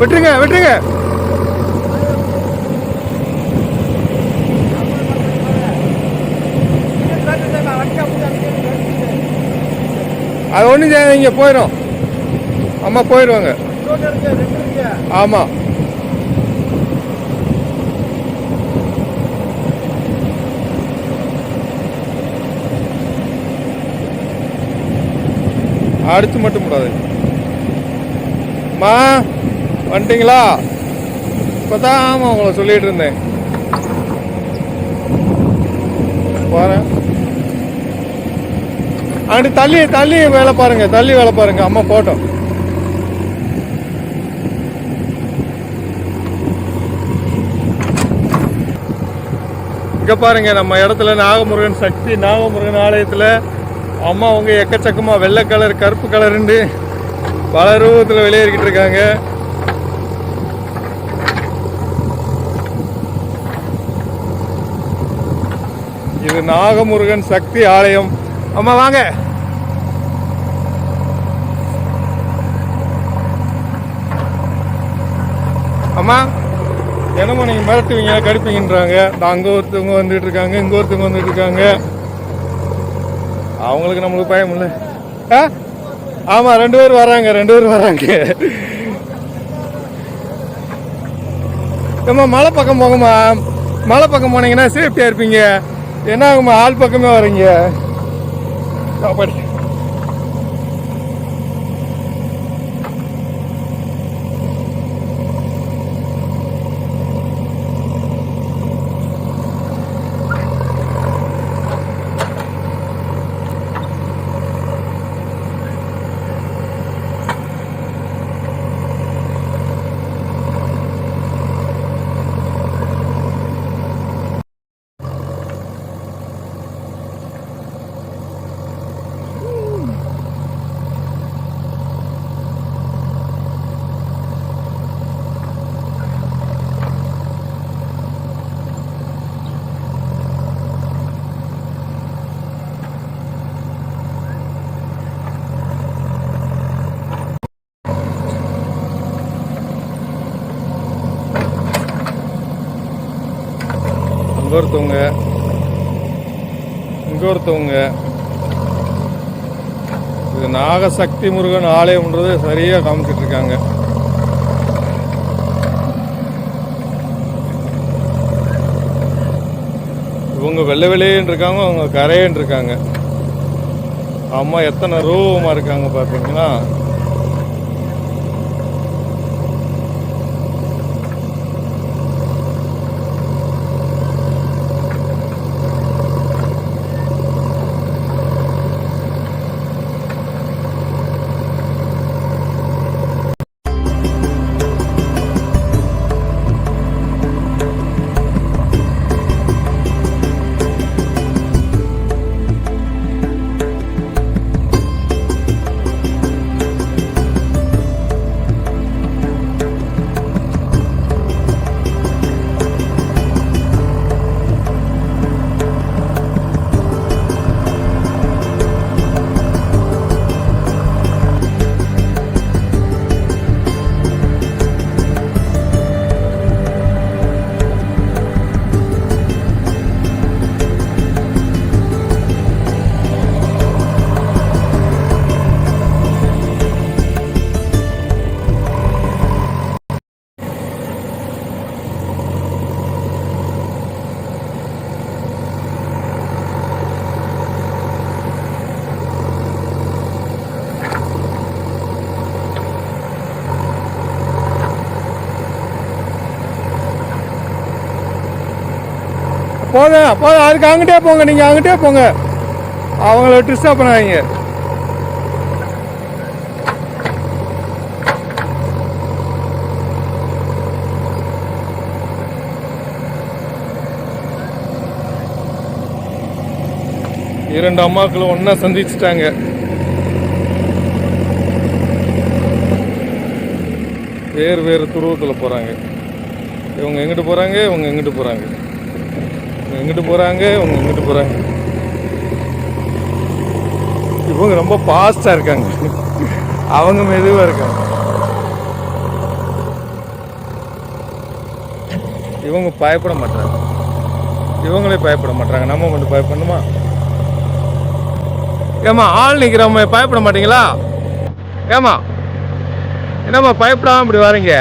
விட்டுருங்க விட்டுருங்க அது ஒன்றும் செய்யாதீங்க போயிடும் அம்மா போயிடுவாங்க. ஆமாம் அடிச்சு மட்டும் கூடாது அம்மா. வந்துட்டீங்களா இப்போதான் ஆமாம் உங்களை சொல்லிட்டு இருந்தேன். போகிறேன் அப்படி தள்ளி தள்ளி வேலை பாருங்க தள்ளி வேலை பாருங்க அம்மா போட்டோம். இங்கே பாருங்க நம்ம இடத்துல நாகமுருகன் சக்தி நாகமுருகன் ஆலயத்தில் அம்மா அவங்க எக்கச்சக்கமா வெள்ளை கலர் கருப்பு கலருண்டு பல ரூபத்தில் வெளியேறிக்கிட்டு இருக்காங்க. இது நாகமுருகன் சக்தி ஆலயம். அம்மா வாங்க. அம்மா என்னமோ நீங்க மிரட்டுவீங்க கடுப்பீங்கன்றாங்க. அங்கே அங்க ஒருத்தவங்க வந்துட்டு இருக்காங்க இங்க ஒருத்தவங்க வந்துட்டு இருக்காங்க. அவங்களுக்கு நம்மளுக்கு பயம் இல்லை. ஆ? ஆமா ரெண்டு பேர் வராங்க ரெண்டு பேர் வராங்க. ஏம்மா மலை பக்கம் போங்கம்மா. மலை பக்கம் போனீங்கன்னா சேஃப்டியா இருப்பீங்க. என்ன ஆகும்மா ஆள் பக்கமே வரீங்க? சாப்பாடு ஒருத்தவங்க இங்கே ஒருத்தவங்க இது நாகசக்தி முருகன் ஆலயம்ன்றது சரியாக காமிச்சிட்டு இருக்காங்க இவங்க வெள்ளை வெளியேன்னு இருக்காங்க அவங்க கரையன்னு இருக்காங்க அம்மா எத்தனை ரூபமாக இருக்காங்க பார்த்தீங்கன்னா போங்க போங்க அதுக்கு அங்கிட்டே போங்க நீங்க அங்கிட்டே போங்க. அவங்கள டிஸ்டர்ப் பண்ணாதீங்க. இரண்டு அம்மாக்களும் ஒன்றா சந்திச்சுட்டாங்க. வேறு வேறு துருவத்தில் போகிறாங்க இவங்க எங்கிட்டு போகிறாங்க இவங்க எங்கிட்டு போகிறாங்க இங்கிட்டு எங்கிட்டு போறாங்க? இவங்க எங்கிட்டு போகிறாங்க இவங்க ரொம்ப ஃபாஸ்ட்டாக இருக்காங்க. அவங்க மெதுவாக இருக்காங்க. இவங்க பயப்பட மாட்டாங்க இவங்களே பயப்பட மாட்டாங்க நம்ம மட்டும் பயப்படணுமா? ஏமா ஆள் நிற்கிறவங்க பயப்பட மாட்டீங்களா? ஏமா என்னம்மா பயப்படாமல் இப்படி வரீங்க?